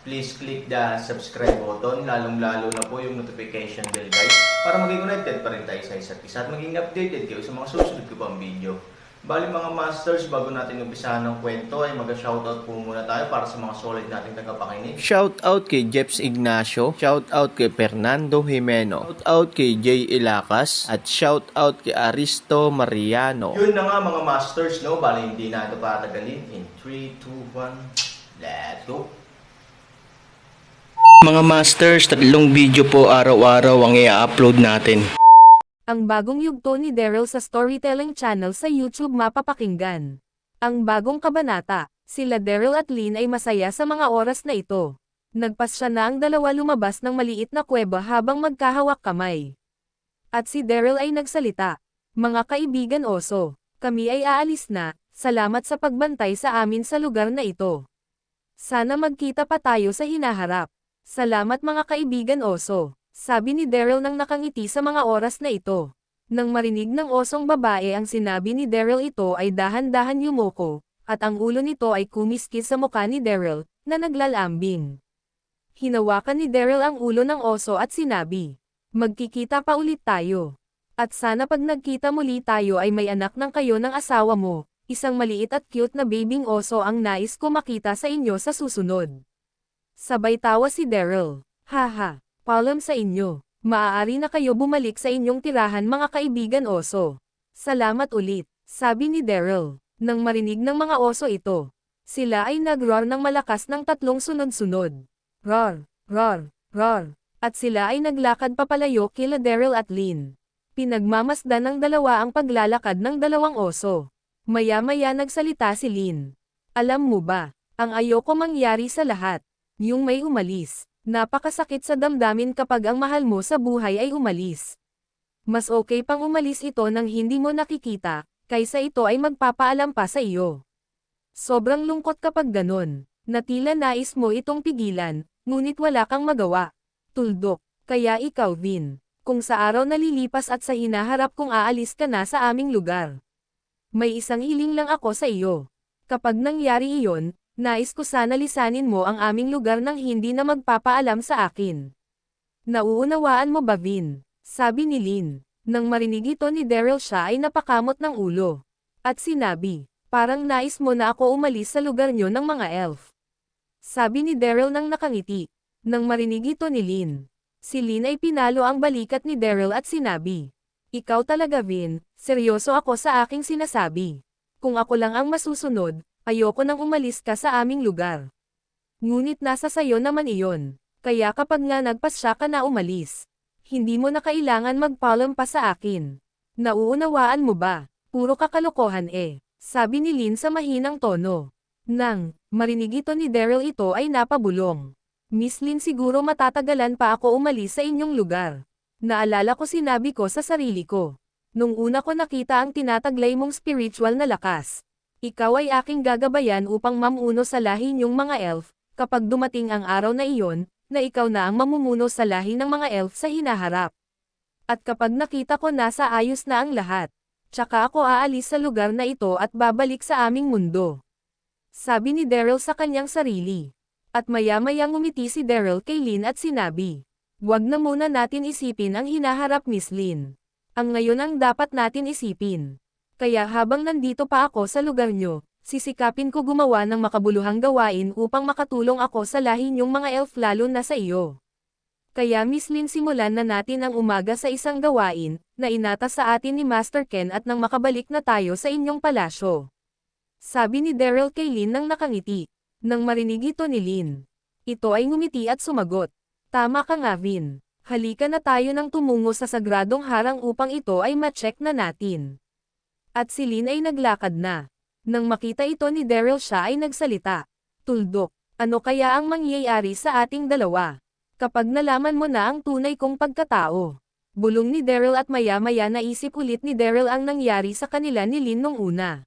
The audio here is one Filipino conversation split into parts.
please click the subscribe button, lalong-lalo na po yung notification bell guys, para maging connected pa rin tayo sa isa't isa at maging updated kayo sa mga susunod ko pang video. Bali mga masters, bago natin umpisahan ng kwento ay mag-shoutout po muna tayo para sa mga solid nating tagapakinig. Shout out kay Jeps Ignacio, shout out kay Fernando Jimeno, shout out kay Jay Ilacas, at shout out kay Aristo Mariano. Yun na nga mga masters, no? Bali hindi na ito patagalin. In 3, 2, 1, let's go! Mga masters, tatlong video po araw-araw ang i-upload natin. Ang bagong yugto ni Daryl sa Storytelling Channel sa YouTube mapapakinggan. Ang bagong kabanata, sila Daryl at Lynn ay masaya sa mga oras na ito. Nagpasya na ang dalawa lumabas ng maliit na kuweba habang magkahawak kamay. At si Daryl ay nagsalita, Mga kaibigan oso, kami ay aalis na, salamat sa pagbantay sa amin sa lugar na ito. Sana magkita pa tayo sa hinaharap. Salamat mga kaibigan oso, sabi ni Daryl nang nakangiti sa mga oras na ito. Nang marinig ng osong babae ang sinabi ni Daryl ito ay dahan-dahan yumuko, at ang ulo nito ay kumiskis sa mukha ni Daryl, na naglalambing. Hinawakan ni Daryl ang ulo ng oso at sinabi, Magkikita pa ulit tayo. At sana pag nagkita muli tayo ay may anak ng kayo ng asawa mo, isang maliit at cute na babing oso ang nais ko makita sa inyo sa susunod. Sabay tawa si Daryl. Haha, paalam sa inyo. Maaari na kayo bumalik sa inyong tirahan mga kaibigan oso. Salamat ulit, sabi ni Daryl. Nang marinig ng mga oso ito, sila ay nag-roar ng malakas ng tatlong sunod-sunod. Roar, roar, roar. At sila ay naglakad papalayo kila Daryl at Lynn. Pinagmamasdan ng dalawa ang paglalakad ng dalawang oso. Maya-maya nagsalita si Lynn. Alam mo ba, ang ayoko mangyari sa lahat, yung may umalis. Napakasakit sa damdamin kapag ang mahal mo sa buhay ay umalis. Mas okay pang umalis ito nang hindi mo nakikita, kaysa ito ay magpapaalam pa sa iyo. Sobrang lungkot kapag ganon, na tila nais mo itong pigilan, ngunit wala kang magawa. Tuldok, kaya ikaw Vin, kung sa araw na lilipas at sa hinaharap kung aalis ka na sa aming lugar. May isang hiling lang ako sa iyo. Kapag nangyari iyon, nais ko sana lisanin mo ang aming lugar nang hindi na magpapaalam sa akin. Nauunawaan mo ba Vin? Sabi ni Lin. Nang marinig ito ni Daryl siya ay napakamot ng ulo. At sinabi, parang nais mo na ako umalis sa lugar nyo ng mga elf. Sabi ni Daryl nang nakangiti. Nang marinig ito ni Lin. Si Lin ay pinalo ang balikat ni Daryl at sinabi, Ikaw talaga Vin, seryoso ako sa aking sinasabi. Kung ako lang ang masusunod, ayoko nang umalis ka sa aming lugar. Ngunit nasa sayo naman iyon. Kaya kapag nga nagpasya ka na umalis, hindi mo na kailangan magpaalam pa sa akin. Nauunawaan mo ba? Puro kakalokohan eh. Sabi ni Lin sa mahinang tono. Nang, marinig ito ni Daryl ito ay napabulong. Miss Lin siguro matatagalan pa ako umalis sa inyong lugar. Naalala ko sinabi ko sa sarili ko. Nung una ko nakita ang tinataglay mong spiritual na lakas. Ikaw ay aking gagabayan upang mamuno sa lahi niyong mga elf, kapag dumating ang araw na iyon, na ikaw na ang mamumuno sa lahi ng mga elf sa hinaharap. At kapag nakita ko nasa ayos na ang lahat, tsaka ako aalis sa lugar na ito at babalik sa aming mundo. Sabi ni Daryl sa kanyang sarili. At maya-maya ngumiti si Daryl kay Lynn at sinabi, Huwag na muna natin isipin ang hinaharap Miss Lynn. Ang ngayon ang dapat natin isipin. Kaya habang nandito pa ako sa lugar nyo, sisikapin ko gumawa ng makabuluhang gawain upang makatulong ako sa lahi niyong mga elf lalo na sa iyo. Kaya Miss Lin simulan na natin ang umaga sa isang gawain, na inata sa atin ni Master Ken at nang makabalik na tayo sa inyong palasyo. Sabi ni Daryl kay Lin nang nakangiti. Nang marinig ito ni Lin. Ito ay ngumiti at sumagot. Tama ka nga Vin. Halika na tayo nang tumungo sa sagradong harang upang ito ay ma-check na natin. At si Lin ay naglakad na. Nang makita ito ni Daryl siya ay nagsalita. Tuldok, ano kaya ang mangyayari sa ating dalawa? Kapag nalaman mo na ang tunay kong pagkatao. Bulong ni Daryl at maya-maya naisip ulit ni Daryl ang nangyari sa kanila ni Lin nung una.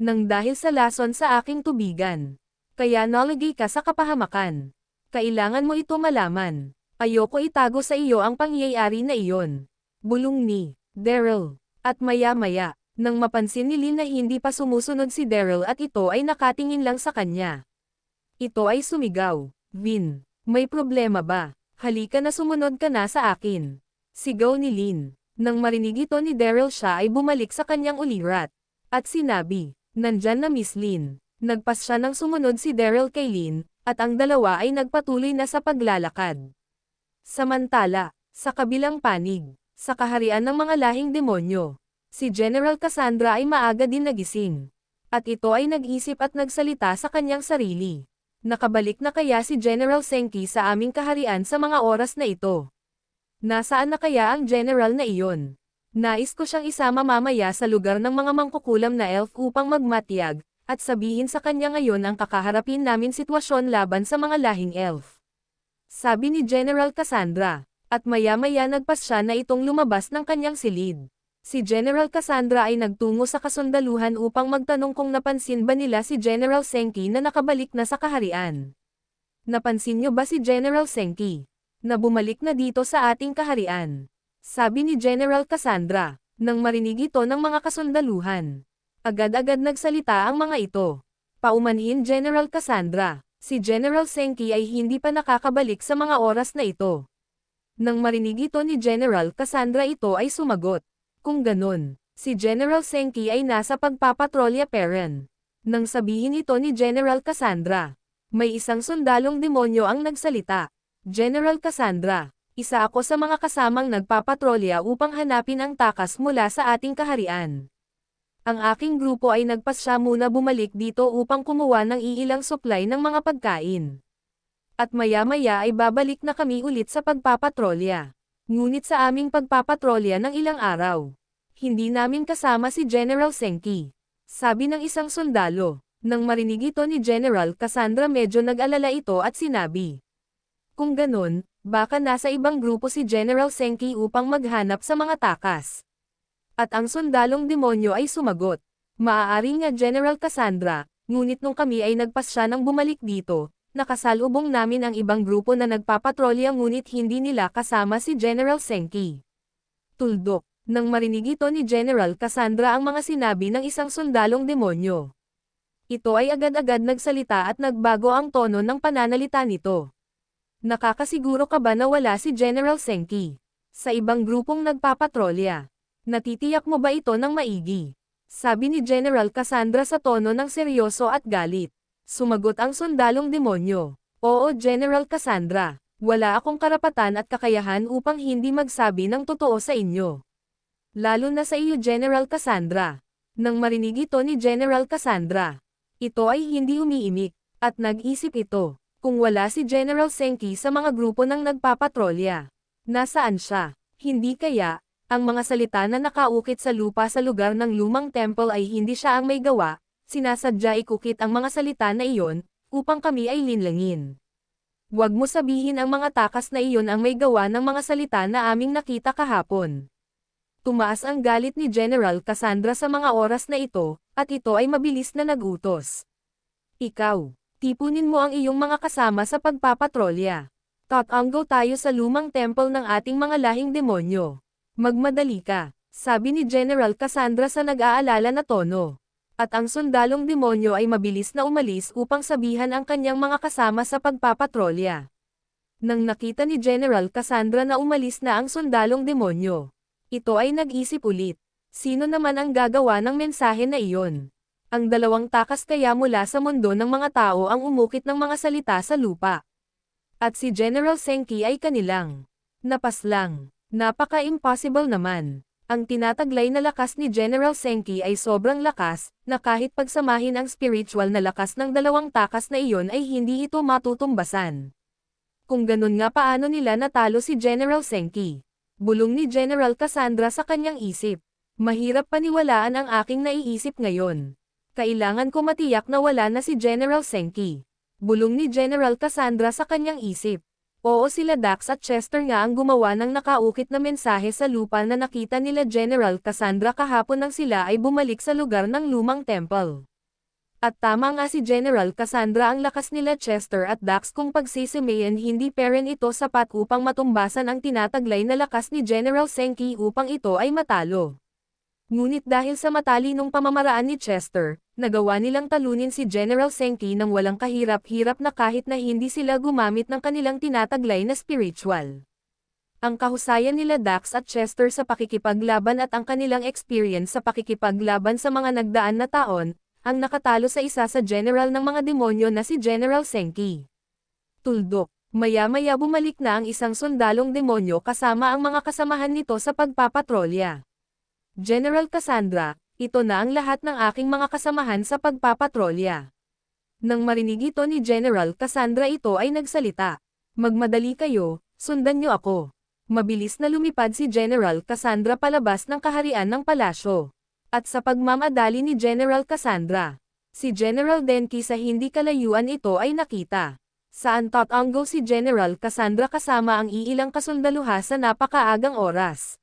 Nang dahil sa lason sa aking tubigan. Kaya nalagay ka sa kapahamakan. Kailangan mo ito malaman. Ayoko itago sa iyo ang pangyayari na iyon. Bulong ni Daryl. At maya-maya, nang mapansin ni Lin na hindi pa sumusunod si Daryl at ito ay nakatingin lang sa kanya. Ito ay sumigaw. Vin, may problema ba? Halika na sumunod ka na sa akin. Sigaw ni Lin. Nang marinig ito ni Daryl siya ay bumalik sa kanyang ulirat. At sinabi, nandyan na Miss Lin. Nagpas siya ng sumunod si Daryl kay Lin, at ang dalawa ay nagpatuloy na sa paglalakad. Samantala, sa kabilang panig, sa kaharian ng mga lahing demonyo, si General Cassandra ay maaga din nagising. At ito ay nag-isip at nagsalita sa kanyang sarili. Nakabalik na kaya si General Senki sa aming kaharian sa mga oras na ito? Nasaan na kaya ang general na iyon? Nais ko siyang isama mamaya sa lugar ng mga mangkukulam na elf upang magmatiyag, at sabihin sa kanya ngayon ang kakaharapin namin sitwasyon laban sa mga lahing elf. Sabi ni General Cassandra, at maya-maya nagpas siya na itong lumabas ng kanyang silid. Si General Cassandra ay nagtungo sa kasundaluhan upang magtanong kung napansin ba nila si General Senki na nakabalik na sa kaharian. Napansin niyo ba si General Senki? Na bumalik na dito sa ating kaharian. Sabi ni General Cassandra, nang marinig ito ng mga kasundaluhan. Agad-agad nagsalita ang mga ito. Paumanhin General Cassandra, si General Senki ay hindi pa nakakabalik sa mga oras na ito. Nang marinig ito ni General Cassandra ito ay sumagot. Kung ganun, si General Senki ay nasa pagpapatrolya peren. Nang sabihin ito ni General Cassandra, may isang sundalong demonyo ang nagsalita. General Cassandra, isa ako sa mga kasamang nagpapatrolya upang hanapin ang takas mula sa ating kaharian. Ang aking grupo ay nagpas siya muna bumalik dito upang kumuha ng iilang supply ng mga pagkain. At maya-maya ay babalik na kami ulit sa pagpapatrolya. Ngunit sa aming pagpapatrolya ng ilang araw, hindi namin kasama si General Senki. Sabi ng isang sundalo, nang marinig ito ni General Cassandra medyo nag-alala ito at sinabi. Kung ganun, baka nasa ibang grupo si General Senki upang maghanap sa mga takas. At ang sundalong demonyo ay sumagot. Maaari nga General Cassandra, ngunit nung kami ay nagpas siya nang bumalik dito, nakasalubong namin ang ibang grupo na nagpapatrolya ngunit hindi nila kasama si General Senki. Tuldok, nang marinig ito ni General Cassandra ang mga sinabi ng isang sundalong demonyo. Ito ay agad-agad nagsalita at nagbago ang tono ng pananalita nito. Nakakasiguro ka ba na wala si General Senki? Sa ibang grupong nagpapatrolya. Natitiyak mo ba ito ng maigi? Sabi ni General Cassandra sa tono ng seryoso at galit. Sumagot ang sundalong demonyo. Oo General Cassandra, wala akong karapatan at kakayahan upang hindi magsabi ng totoo sa inyo. Lalo na sa iyo General Cassandra. Nang marinig ito ni General Cassandra, ito ay hindi umiimik, at nag-isip ito, kung wala si General Senki sa mga grupo ng nagpapatrolya. Nasaan siya? Hindi kaya, ang mga salita na nakaukit sa lupa sa lugar ng lumang temple ay hindi siya ang may gawa, sinasadya ikukit ang mga salita na iyon, upang kami ay linlangin. Huwag mo sabihin ang mga takas na iyon ang may gawa ng mga salita na aming nakita kahapon. Tumaas ang galit ni General Cassandra sa mga oras na ito, at ito ay mabilis na nagutos. Ikaw, tipunin mo ang iyong mga kasama sa pagpapatrolya. Tatanggo tayo sa lumang temple ng ating mga lahing demonyo. Magmadali ka, sabi ni General Cassandra sa nag-aalala na tono. At ang sundalong demonyo ay mabilis na umalis upang sabihan ang kanyang mga kasama sa pagpapatrolya. Nang nakita ni General Cassandra na umalis na ang sundalong demonyo, ito ay nag-isip ulit. Sino naman ang gagawa ng mensahe na iyon? Ang dalawang takas kaya mula sa mundo ng mga tao ang umukit ng mga salita sa lupa. At si General Senki ay kanilang. Napaslang. Napaka-impossible naman. Ang tinataglay na lakas ni General Senki ay sobrang lakas, na kahit pagsamahin ang spiritual na lakas ng dalawang takas na iyon ay hindi ito matutumbasan. Kung ganun nga paano nila natalo si General Senki? Bulong ni General Cassandra sa kanyang isip. Mahirap paniwalaan ang aking naiisip ngayon. Kailangan ko matiyak na wala na si General Senki. Bulong ni General Cassandra sa kanyang isip. Oo sila Dax at Chester nga ang gumawa ng nakaukit na mensahe sa lupa na nakita nila General Cassandra kahapon nang sila ay bumalik sa lugar ng lumang temple. At tama nga si General Cassandra ang lakas nila Chester at Dax kung pagsisimayan hindi peren ito sapat upang matumbasan ang tinataglay na lakas ni General Senki upang ito ay matalo. Ngunit dahil sa matalinong pamamaraan ni Chester, nagawa nilang talunin si General Senki ng walang kahirap-hirap na kahit na hindi sila gumamit ng kanilang tinataglay na spiritual. Ang kahusayan nila Dax at Chester sa pakikipaglaban at ang kanilang experience sa pakikipaglaban sa mga nagdaan na taon, ang nakatalo sa isa sa general ng mga demonyo na si General Senki. Tuldok, maya-maya bumalik na ang isang sundalong demonyo kasama ang mga kasamahan nito sa pagpapatrolya. General Cassandra, ito na ang lahat ng aking mga kasamahan sa pagpapatrolya. Nang marinig ito ni General Cassandra ito ay nagsalita. Magmadali kayo, sundan niyo ako. Mabilis na lumipad si General Cassandra palabas ng kaharian ng palasyo. At sa pagmamadali ni General Cassandra, si General Denki sa hindi kalayuan ito ay nakita. Saan tatango si General Cassandra kasama ang iilang kasundaluha sa napakaagang oras.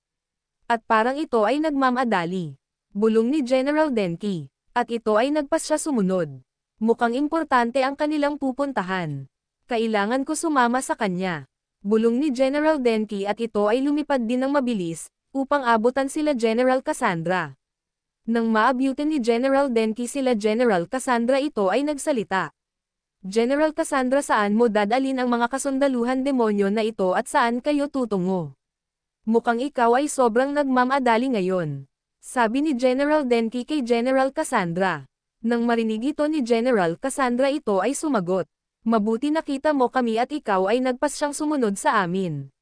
At parang ito ay nagmamadali. Bulong ni General Denki. At ito ay nagpasya sumunod. Mukhang importante ang kanilang pupuntahan. Kailangan ko sumama sa kanya. Bulong ni General Denki at ito ay lumipad din ng mabilis, upang abutan sila General Cassandra. Nang maabutan ni General Denki sila General Cassandra ito ay nagsalita. General Cassandra saan mo dadalin ang mga kasundaluhan demonyo na ito at saan kayo tutungo? Mukhang ikaw ay sobrang nagmamadali ngayon. Sabi ni General Denki kay General Cassandra. Nang marinig ito ni General Cassandra ito ay sumagot. Mabuti nakita mo kami at ikaw ay nagpasyang sumunod sa amin.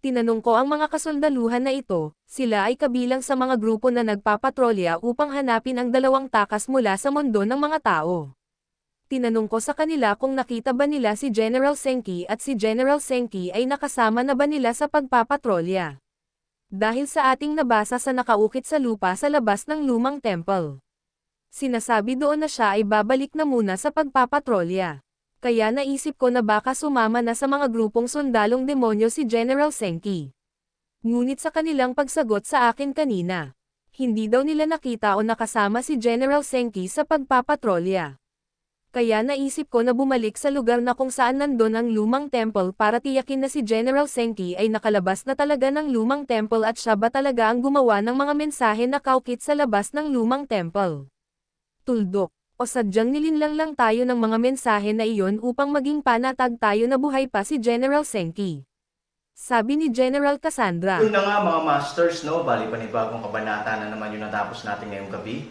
Tinanong ko ang mga kasundaluhan na ito, sila ay kabilang sa mga grupo na nagpapatrolya upang hanapin ang dalawang takas mula sa mundo ng mga tao. Tinanong ko sa kanila kung nakita ba nila si General Senki at si General Senki ay nakasama na ba nila sa pagpapatrolya. Dahil sa ating nabasa sa nakaukit sa lupa sa labas ng lumang temple. Sinasabi doon na siya ay babalik na muna sa pagpapatrolya. Kaya naisip ko na baka sumama na sa mga grupong sundalong demonyo si General Senki. Ngunit sa kanilang pagsagot sa akin kanina, hindi daw nila nakita o nakasama si General Senki sa pagpapatrolya. Kaya naisip ko na bumalik sa lugar na kung saan nandun ang lumang temple para tiyakin na si General Senki ay nakalabas na talaga ng lumang temple at siya ba talaga ang gumawa ng mga mensahe na kaukit sa labas ng lumang temple. Tuldok, o sadyang nilinlang lang tayo ng mga mensahe na iyon upang maging panatag tayo na buhay pa si General Senki. Sabi ni General Cassandra. Yun na nga mga masters, no? Bali panibagong kabanata na naman yung natapos natin ngayong gabi.